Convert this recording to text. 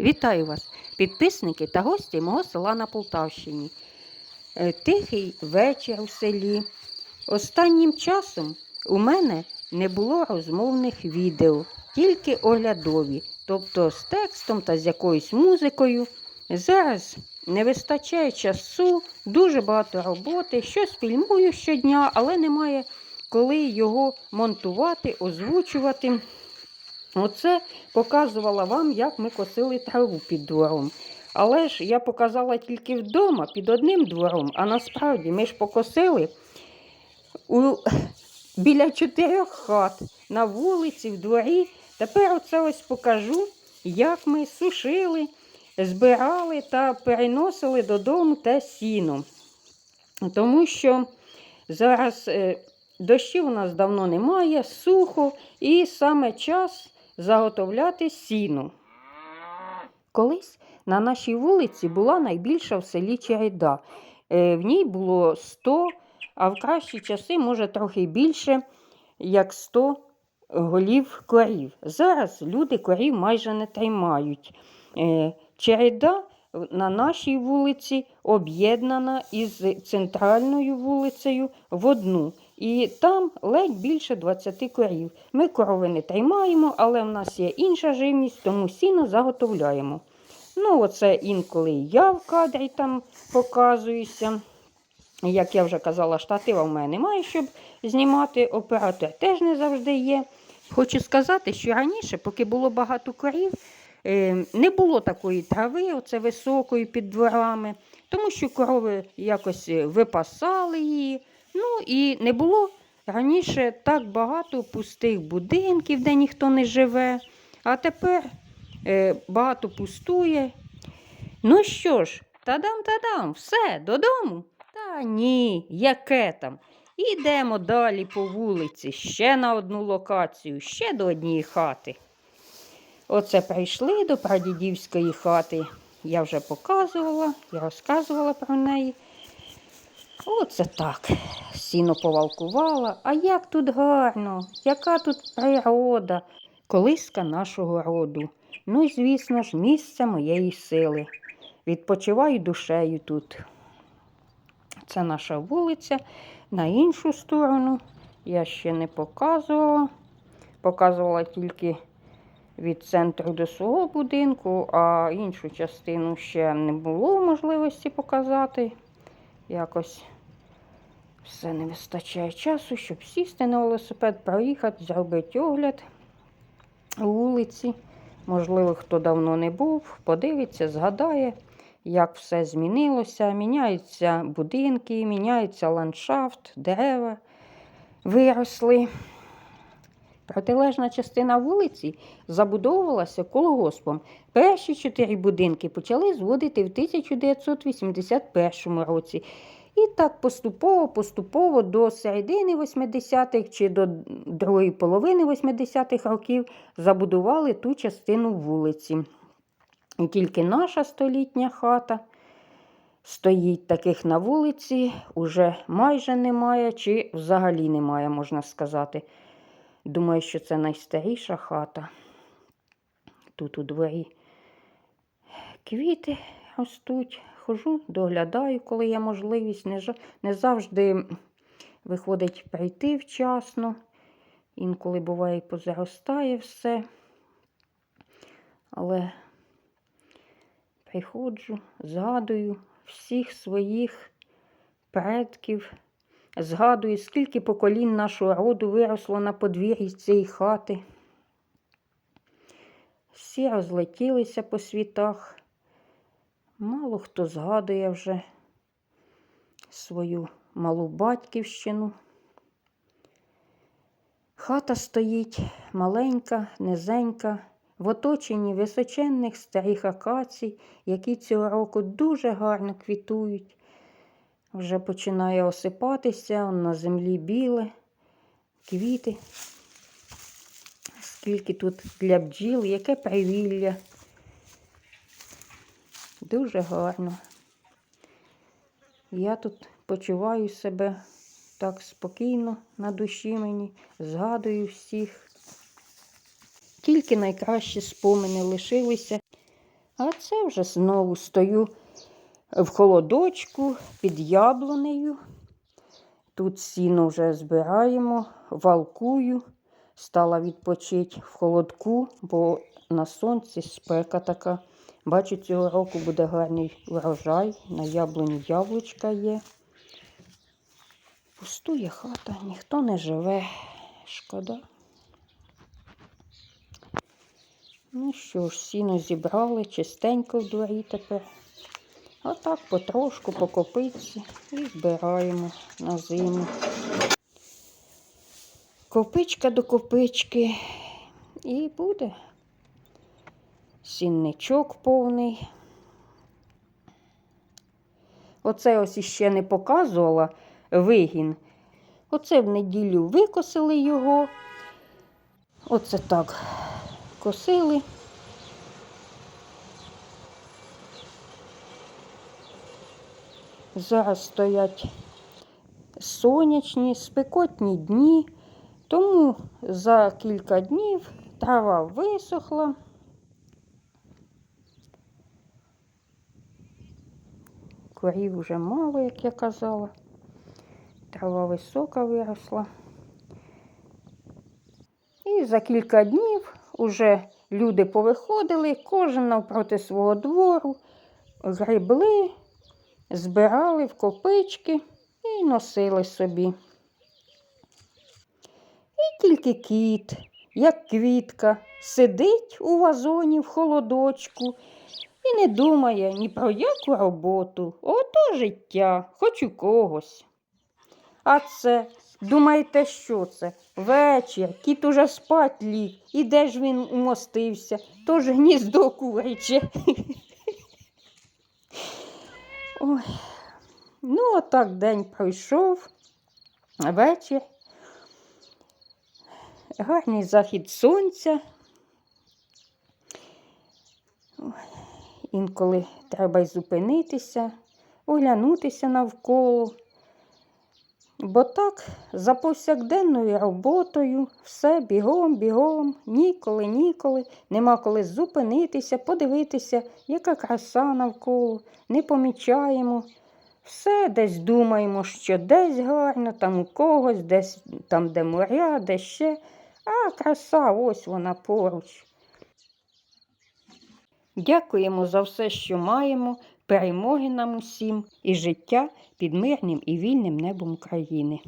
Вітаю вас, підписники та гості мого села на Полтавщині. Е, Тихий вечір у селі. Останнім часом у мене не було розмовних відео, тільки оглядові, тобто з текстом та з якоюсь музикою. Зараз не вистачає часу, дуже багато роботи, щось фільмую щодня, але немає коли його монтувати, озвучувати. Оце показувала вам, як ми косили траву під двором. Але ж я показала тільки вдома під одним двором, а насправді ми ж покосили у, біля чотирьох хат на вулиці, в дворі. Тепер оце ось покажу, як ми сушили, збирали та переносили додому те сіно. Тому що зараз е, дощів у нас давно немає, сухо, і саме час заготовляти сіно. Колись на нашій вулиці була найбільша в селі череда. Е, В ній було 100, а в кращі часи, може, трохи більше, як 100 голів корів. Зараз люди корів майже не тримають. Е, Череда на нашій вулиці об'єднана із центральною вулицею в одну. І там ледь більше 20 корів. Ми корови не тримаємо, але в нас є інша живність, тому сіно заготовляємо. Ну, оце інколи я в кадрі там показуюся. Як я вже казала, штатива в мене немає, щоб знімати. Оператор теж не завжди є. Хочу сказати, що раніше, поки було багато корів, е, не було такої трави, оце високої під дворами, тому що корови якось е, випасали її. Ну і не було раніше так багато пустих будинків, де ніхто не живе. А тепер е, багато пустує. Ну що ж, тадам-тадам, все, додому. Та ні, яке там. Ідемо далі по вулиці, ще на одну локацію, ще до однієї хати. Оце прийшли до прадідівської хати. Я вже показувала, я розказувала про неї. Оце так. Сіно повалкувала. А як тут гарно, яка тут природа, колиска нашого роду. Ну і, звісно ж, місце моєї сили. Відпочиваю душею тут. Це наша вулиця. На іншу сторону я ще не показувала. Показувала тільки від центру до свого будинку, а іншу частину ще не було можливості показати. Якось все не вистачає часу, щоб сісти на велосипед, проїхати, зробити огляд вулиці. Можливо, хто давно не був, подивиться, згадає, як все змінилося. Міняються будинки, міняється ландшафт, дерева виросли. Протилежна частина вулиці забудовувалася колгоспом. Перші чотири будинки почали зводити в 1981 році. І так поступово-поступово до середини 80-х чи до другої половини 80-х років забудували ту частину вулиці. І тільки наша столітня хата стоїть таких на вулиці, уже майже немає, чи взагалі немає, можна сказати. Думаю, що це найстаріша хата. Тут у дворі квіти ростуть. Хожу, доглядаю, коли є можливість. Не, не завжди виходить прийти вчасно. Інколи буває позаростає все. Але приходжу, згадую всіх своїх предків. Згадую, скільки поколінь нашого роду виросло на подвір'ї цієї хати. Всі розлетілися по світах. Мало хто згадує вже свою малу батьківщину. Хата стоїть маленька, низенька, в оточенні височенних старих акацій, які цього року дуже гарно квітують. Вже починає осипатися, на землі біле, квіти. Скільки тут для бджіл, яке привілля. Дуже гарно. Я тут почуваю себе так спокійно на душі мені, згадую всіх. Тільки найкращі спомини лишилися. А це вже знову стою в холодочку під яблунею. Тут сіно вже збираємо, валкую, стала відпочити в холодку, бо на сонці спека така. Бачу, цього року буде гарний врожай. На яблуні яблучка є. Пустує хата, ніхто не живе. Шкода. Ну що ж, сіно зібрали, чистенько в дворі тепер. Отак потрошку по копиці і збираємо на зиму. Копичка до копички і буде сінничок повний. Оце ось іще не показувала вигін. Оце в неділю викосили його. Оце так косили. Зараз стоять сонячні, спекотні дні, тому за кілька днів трава висохла. Корів вже мало, як я казала. Трава висока виросла. І за кілька днів уже люди повиходили, кожен навпроти свого двору, грибли, збирали в копички і носили собі. І тільки кіт, як квітка, сидить у вазоні в холодочку і не думає ні про яку роботу. Ото життя, хоч у когось. А це, думаєте, що це? Вечір, кіт уже спать ліг. І де ж він умостився? Тож гніздо куряче. Ой. Ну, отак день пройшов. Вечір. Гарний захід сонця. Інколи треба й зупинитися, оглянутися навколо. Бо так, за повсякденною роботою, все бігом, бігом, ніколи, ніколи, нема коли зупинитися, подивитися, яка краса навколо, не помічаємо. Все десь думаємо, що десь гарно, там у когось, десь там, де моря, де ще. А краса, ось вона поруч. Дякуємо за все, що маємо, перемоги нам усім і життя під мирним і вільним небом України.